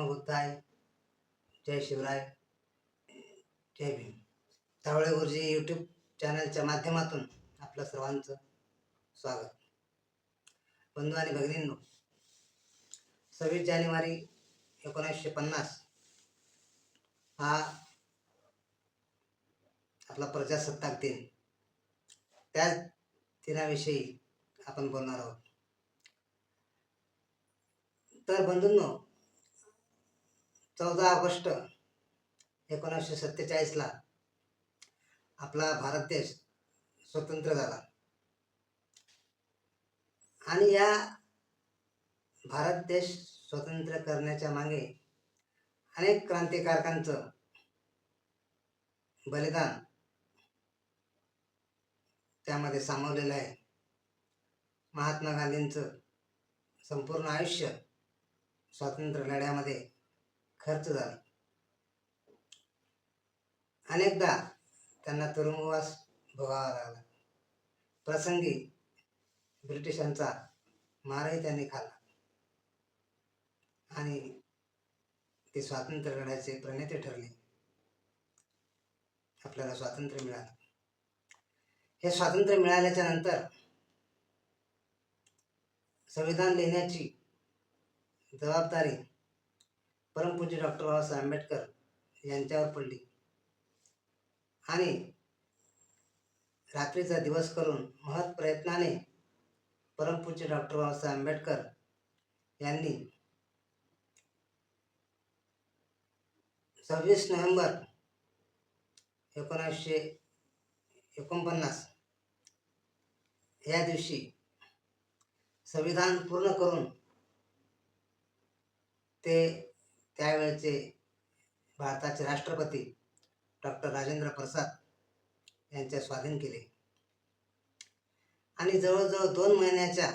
धर्मबुद्धाय जय शिवराय. जय भीम. तावळे गुरुजी यूट्यूब चॅनलच्या माध्यमातून आपलं सर्वांचं स्वागत. बंधू आणि भगिनींनो सव्वीस जानेवारी एकोणीसशे पन्नास हा आपला प्रजासत्ताक दिन. त्याच दिनाविषयी आपण बोलणार आहोत. तर बंधूंनो चौदा ऑगस्ट एकोणीसशे सत्तेचाळीसला आपला भारत देश स्वतंत्र झाला. आणि या भारत देश स्वतंत्र करण्याच्या मागे अनेक क्रांतिकारकांचं बलिदान त्यामध्ये सामावलेलं आहे. महात्मा गांधींचं संपूर्ण आयुष्य स्वातंत्र्य लढ्यामध्ये खर्च झाला. अनेकदा त्यांना तुरुंगवास भोगावा लागला. प्रसंगी ब्रिटिशांचा मारही त्यांनी खाल्ला. आणि ते स्वातंत्र्य लढ्याचे प्रणेते ठरले. आपल्याला स्वातंत्र्य मिळालं. हे स्वातंत्र्य मिळाल्याच्या नंतर संविधान लिहिण्याची जबाबदारी परमपूज्य डॉक्टर बाबासाहेब आंबेडकर यांच्यावर पडली. आणि रात्रीचा दिवस करून महत् प्रयत्नाने परमपूज्य डॉक्टर बाबासाहेब आंबेडकर यांनी सव्वीस नोव्हेंबर एकोणीसशे एकोणपन्नास या दिवशी संविधान पूर्ण करून ते त्यावेळचे भारताचे राष्ट्रपती डॉक्टर राजेंद्र प्रसाद यांच्या स्वाधीन केले. आणि जवळजवळ दोन महिन्याच्या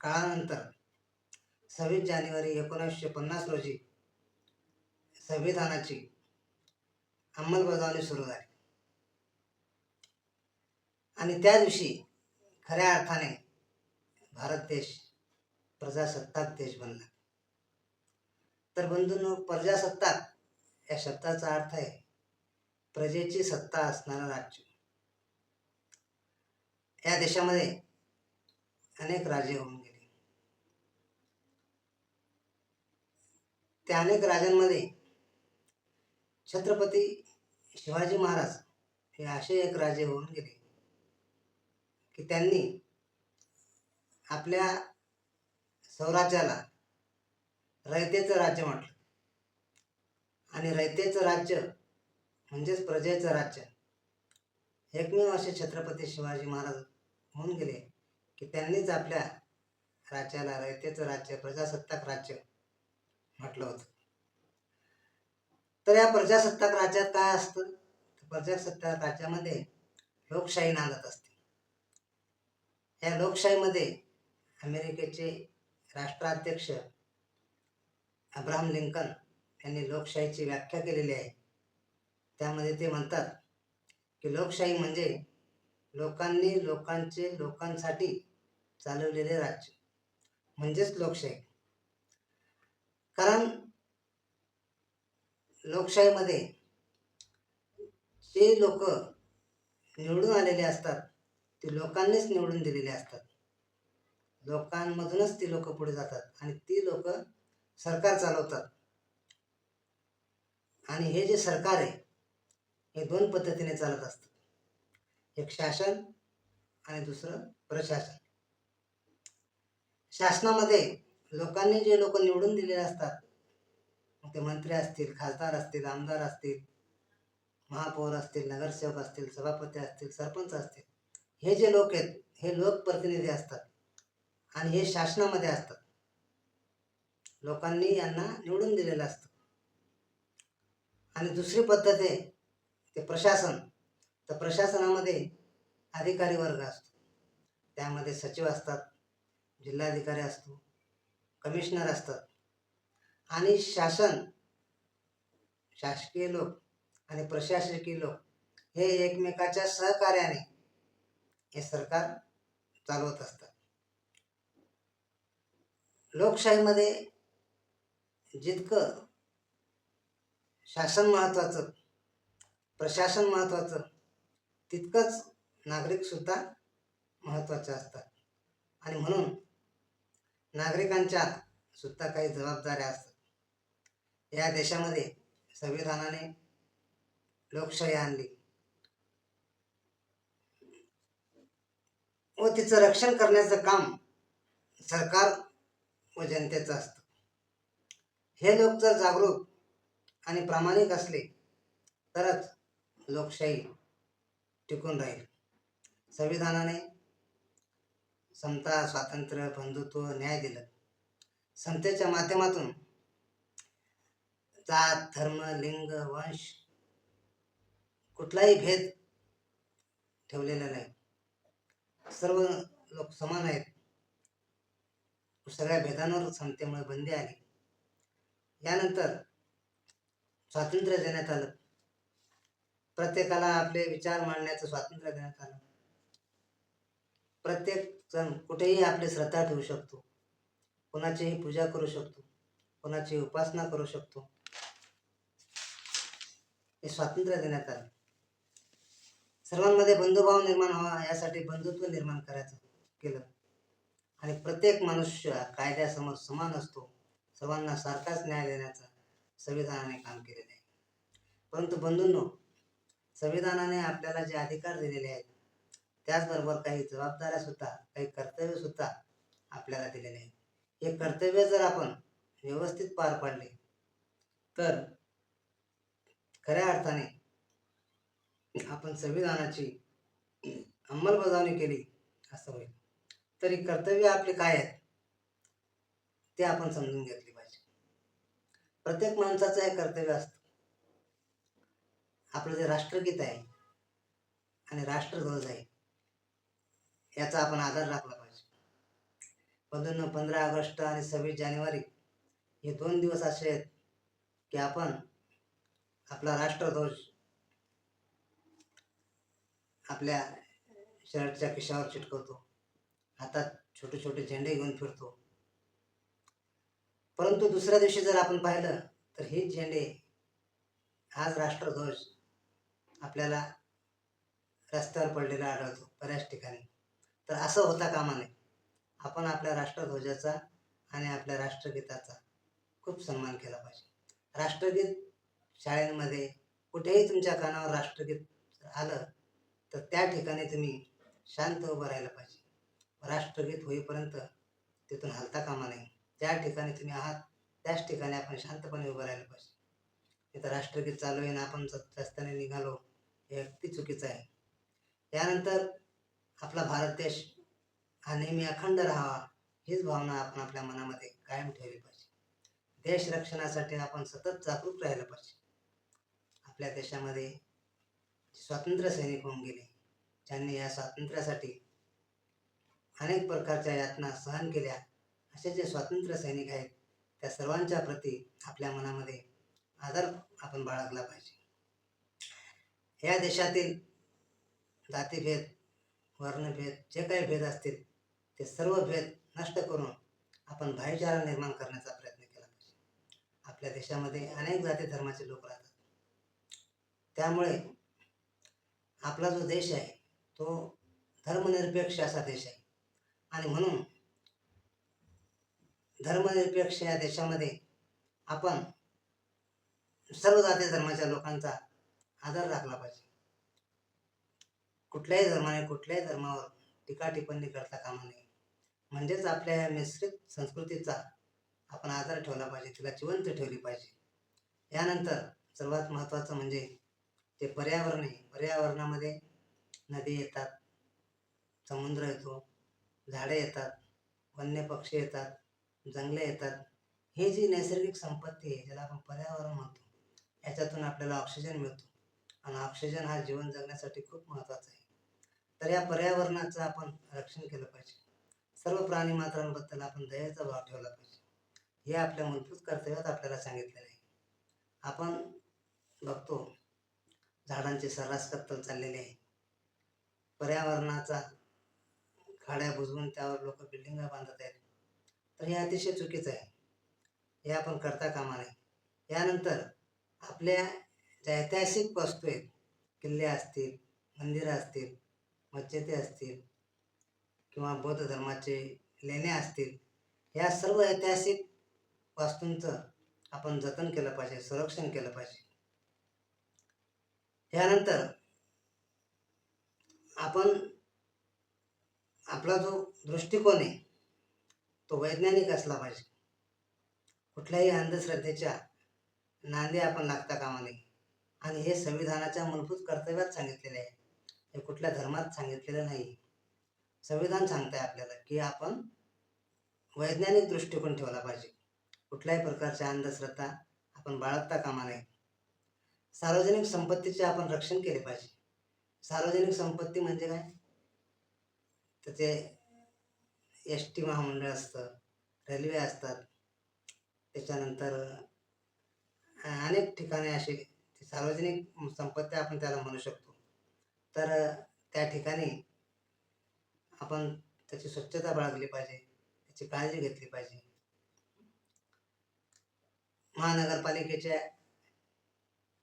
काळानंतर सव्वीस जानेवारी एकोणीसशे पन्नास रोजी संविधानाची अंमलबजावणी सुरू झाली. आणि त्या दिवशी खऱ्या अर्थाने भारत देश प्रजासत्ताक देश बनला. तर बंधूंनो प्रजासत्ताक या शब्दाचा अर्थ आहे प्रजेची सत्ता असणारा राज्य. या देशामध्ये अनेक राजे होऊन गेले. त्या अनेक राजांमध्ये छत्रपती शिवाजी महाराज हे असे एक राजे होऊन गेले की त्यांनी आपल्या स्वराज्याला रयतेचं राज्य म्हटलं. आणि रयतेचं राज्य म्हणजेच प्रजेचं राज्य. एकमेव असे छत्रपती शिवाजी महाराज होऊन गेले की त्यांनीच आपल्या राज्याला रयतेचं राज्य प्रजासत्ताक राज्य म्हटलं होतं. तर या प्रजासत्ताक राज्यात काय असतं? प्रजासत्ताक राज्यामध्ये लोकशाही नांदत असते. या लोकशाहीमध्ये अमेरिकेचे राष्ट्राध्यक्ष अब्राहम लिंकन यांनी लोकशाहीची व्याख्या केलेली आहे. त्यामध्ये ते म्हणतात की लोकशाही म्हणजे लोकांनी लोकांचे लोकांसाठी चालवलेले राज्य. म्हणजेच लोकशाही. कारण लोकशाहीमध्ये जे लोक निवडून आलेले असतात ते लोकांनीच निवडून दिलेले असतात. लोकांमधूनच ती लोक पुढे जातात आणि ती लोक सरकार चालवतात. आणि हे जे सरकार आहे हे दोन पद्धतीने चालत असतं. एक शासन आणि दुसरं प्रशासन. शासनामध्ये लोकांनी जे लोक निवडून दिलेले असतात ते मंत्री असतील खासदार असतील आमदार असतील महापौर असतील नगरसेवक असतील सभापती असतील सरपंच असतील हे जे लोक आहेत हे लोकप्रतिनिधी असतात. आणि हे शासनामध्ये असतात. लोकांनी यांना निवडून दिलेलं असतं. आणि दुसरी पद्धत आहे ते प्रशासन. तर प्रशासनामध्ये अधिकारी वर्ग असतो. त्यामध्ये सचिव असतात जिल्हाधिकारी असतो कमिशनर असतात. आणि शासन शासकीय लोक आणि प्रशासकीय लोक हे एकमेकाच्या सहकार्याने हे सरकार चालवत असतात. लोकशाहीमध्ये जितकं शासन महत्त्वाचं प्रशासन महत्त्वाचं तितकंच नागरिकसुद्धा महत्त्वाचे असतात. आणि म्हणून नागरिकांच्या सुद्धा काही जबाबदाऱ्या असतात. या देशामध्ये संविधानाने लोकशाही आणली. व तिचं रक्षण करण्याचं काम सरकार व जनतेचं असतं. हे लोक जर जागरूक आणि प्रामाणिक असले तरच लोकशाही टिकून राहील. संविधानाने समता स्वातंत्र्य बंधुत्व न्याय दिलं. समतेच्या माध्यमातून जात धर्म लिंग वंश कुठलाही भेद ठेवलेला नाही. सर्व लोक समान आहेत. सगळ्या भेदांवर समतेमुळे बंदी आली. यानंतर स्वातंत्र्य देण्यात आलं. प्रत्येकाला आपले विचार मांडण्याचं स्वातंत्र्य देण्यात आलं. प्रत्येक जण कुठेही आपली श्रद्धा ठेवू शकतो. कोणाचीही पूजा करू शकतो. कोणाची उपासना करू शकतो. हे स्वातंत्र्य देण्यात आलं. सर्वांमध्ये बंधुभाव निर्माण व्हावा यासाठी बंधुत्व निर्माण करायचं केलं. आणि प्रत्येक मनुष्य कायद्यासमोर समान असतो. सर्वांना सारखाच न्याय देण्याचं संविधानाने काम केलेलं आहे. परंतु बंधूंनो संविधानाने आपल्याला जे अधिकार दिलेले आहेत त्याचबरोबर काही जबाबदाऱ्या सुद्धा काही कर्तव्य सुद्धा आपल्याला दिलेले आहेत. हे कर्तव्य जर आपण व्यवस्थित पार पाडले तर खऱ्या अर्थाने आपण संविधानाची अंमलबजावणी केली असं होईल. तरी कर्तव्य आपले काय आहेत ते आपण समजून घेतले. प्रत्येक माणसाचं हे कर्तव्य असतं. आपलं जे राष्ट्रगीत आहे आणि राष्ट्रध्वज आहे याचा आपण आदर राखला पाहिजे. बंधूंना पंधरा ऑगस्ट आणि सव्वीस जानेवारी हे दोन दिवस असे आहेत की आपण आपला राष्ट्रध्वज आपल्या शर्टच्या खिशावर चिटकवतो. हातात छोटे छोटे झेंडे घेऊन फिरतो. परंतु दुसऱ्या दिवशी जर आपण पाहिलं तर हे झेंडे हाच राष्ट्रध्वज आपल्याला रस्त्यावर पडलेला आढळतो बऱ्याच ठिकाणी. तर असं होता कामा नये. आपण आपल्या राष्ट्रध्वजाचा आणि आपल्या राष्ट्रगीताचा खूप सन्मान केला पाहिजे. राष्ट्रगीत शाळेमध्ये कुठेही तुमच्या कानावर राष्ट्रगीत आलं तर त्या ठिकाणी तुम्ही शांत उभं राहायला पाहिजे. राष्ट्रगीत होईपर्यंत तिथून हलता कामा नाही ज्या ठिकाणी तुम्ही आहात त्याच ठिकाणी आपण शांतपणे उभं राहिलं पाहिजे. इथं राष्ट्रगीत चालू आहे ना आपण रस्त्याने निघालो हे अगदी चुकीचं आहे. त्यानंतर आपला भारत देश हा नेहमी अखंड राहावा हीच भावना आपण आपल्या मनामध्ये कायम ठेवली पाहिजे. देश रक्षणासाठी आपण सतत जागरूक राहायला पाहिजे. आपल्या देशामध्ये स्वातंत्र्य सैनिक होऊन गेले ज्यांनी या स्वातंत्र्यासाठी अनेक प्रकारच्या यातना सहन केल्या असे जे स्वातंत्र्य सैनिक आहेत त्या सर्वांच्या प्रती आपल्या मनामध्ये आदर आपण बाळगला पाहिजे. या देशातील जातीभेद वर्णभेद जे काही भेद असतील ते सर्व भेद नष्ट करून आपण भाईचारा निर्माण करण्याचा प्रयत्न केला पाहिजे. आपल्या देशामध्ये अनेक जाती धर्माचे लोक राहतात. त्यामुळे आपला जो देश आहे तो धर्मनिरपेक्ष असा देश आहे. आणि म्हणून धर्मनिरपेक्ष या देशामध्ये आपण सर्व जाती धर्माच्या लोकांचा आदर राखला पाहिजे. कुठल्याही धर्माने कुठल्याही धर्मावर टीका टिप्पणी करता कामा नये. म्हणजेच आपल्या या मिश्रित संस्कृतीचा आपण आदर ठेवला पाहिजे तिला जिवंत ठेवली पाहिजे. यानंतर सर्वात महत्त्वाचं म्हणजे ते पर्यावरण आहे पर्यावरणामध्ये नदी येतात समुद्र येतो झाडे येतात वन्य पक्षी येतात जंगले येतात. ही जी नैसर्गिक संपत्ती आहे ज्याला आपण पर्यावरण म्हणतो याच्यातून आपल्याला ऑक्सिजन मिळतो. आणि ऑक्सिजन हा जीवन जगण्यासाठी खूप महत्त्वाचा आहे. तर या पर्यावरणाचं आपण रक्षण केलं पाहिजे. सर्व प्राणी मात्रांबद्दल आपण दयेचा भाव ठेवला पाहिजे. हे आपल्या मूलभूत कर्तव्यात आपल्याला सांगितलेलं आहे. आपण बघतो झाडांची सर्रास कत्तल चाललेली आहे. पर्यावरणाचा खाड्या बुजवून त्यावर लोक बिल्डिंगा बांधत आहेत. तर हे अतिशय चुकीचं आहे. हे आपण करता कामा नये. यानंतर आपल्या ज्या ऐतिहासिक वस्तू आहेत किल्ले असतील मंदिरं असतील मस्जिदी असतील किंवा बौद्ध धर्माचे लेणे असतील या सर्व ऐतिहासिक वास्तूंचं आपण जतन केलं पाहिजे संरक्षण केलं पाहिजे. यानंतर आपण आपला जो दृष्टिकोन आहे तो वैज्ञानिक असला पाहिजे. कुठल्याही अंधश्रद्धेच्या नांदी आपण लागता कामा नये. आणि हे संविधानाच्या मूलभूत कर्तव्यात सांगितलेले आहे. हे कुठल्या धर्मात सांगितलेलं नाही. संविधान सांगतंय आपल्याला की आपण वैज्ञानिक दृष्टिकोन ठेवला पाहिजे. कुठल्याही प्रकारच्या अंधश्रद्धा आपण बाळगता कामा नये. सार्वजनिक संपत्तीचे आपण रक्षण केले पाहिजे. सार्वजनिक संपत्ती म्हणजे काय? तर ते एस टी महामंडळ असतं रेल्वे असतात. त्याच्यानंतर अनेक ठिकाणे अशी सार्वजनिक संपत्ती आपण त्याला म्हणू शकतो. तर त्या ठिकाणी आपण त्याची स्वच्छता बाळगली पाहिजे त्याची काळजी घेतली पाहिजे. महानगरपालिकेचे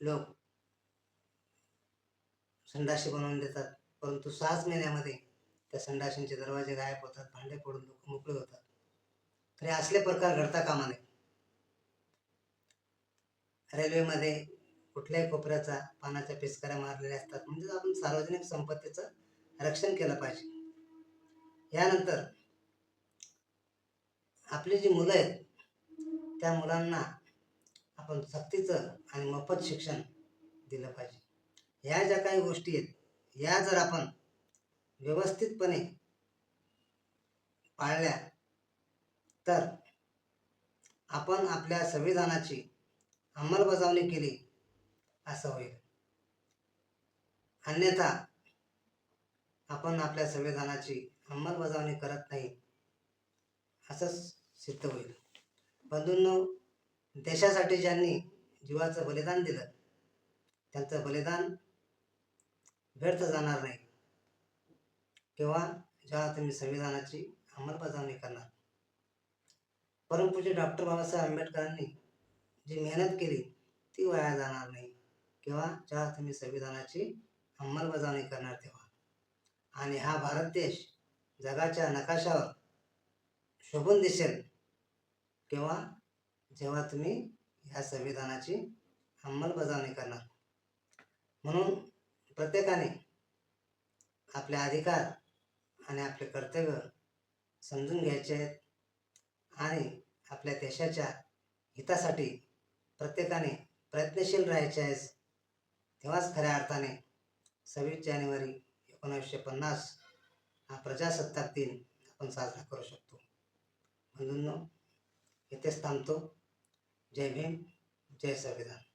लोक संडाशी बनवून देतात परंतु सहाच महिन्यामध्ये त्या संडाशींचे दरवाजे गायब होतात भांडे पडून लोक मोकळे होतात. तर हे असले प्रकार घडता कामा नये. रेल्वेमध्ये कुठल्याही कोपऱ्याचा पानाच्या पिचकाऱ्या मारलेल्या असतात. म्हणजे आपण सार्वजनिक संपत्तीचं रक्षण केलं पाहिजे. यानंतर आपली जी मुलं आहेत त्या मुलांना आपण सक्तीचं आणि मोफत शिक्षण दिलं पाहिजे. ह्या ज्या काही गोष्टी आहेत या जर आपण व्यवस्थितपणे पाळल्या तर आपण आपल्या संविधानाची अंमलबजावणी केली असं होईल. अन्यथा आपण आपल्या संविधानाची अंमलबजावणी करत नाही असंच सिद्ध होईल. बंधूंनो देशासाठी ज्यांनी जीवाचं बलिदान दिलं त्यांचं बलिदान व्यर्थ जाणार नाही. किंवा जेव्हा तुम्ही संविधानाची अंमलबजावणी करणार. परमपूज्य डॉक्टर बाबासाहेब आंबेडकरांनी जी मेहनत केली ती वाया जाणार नाही. किंवा जेव्हा तुम्ही संविधानाची अंमलबजावणी करणार तेव्हा. आणि हा भारत देश जगाच्या नकाशावर शोभून दिसेल किंवा जेव्हा तुम्ही ह्या संविधानाची अंमलबजावणी करणार. म्हणून प्रत्येकाने आपले अधिकार आणि आपले कर्तव्य समजून घ्यायचे आहेत. आणि आपल्या देशाच्या हितासाठी प्रत्येकाने प्रयत्नशील राहायचे आहेस तेव्हाच खऱ्या अर्थाने सव्वीस जानेवारी एकोणावीसशे पन्नास हा प्रजासत्ताक दिन आपण साजरा करू शकतो. म्हणून इथेच थांबतो. जय भीम जय संविधान.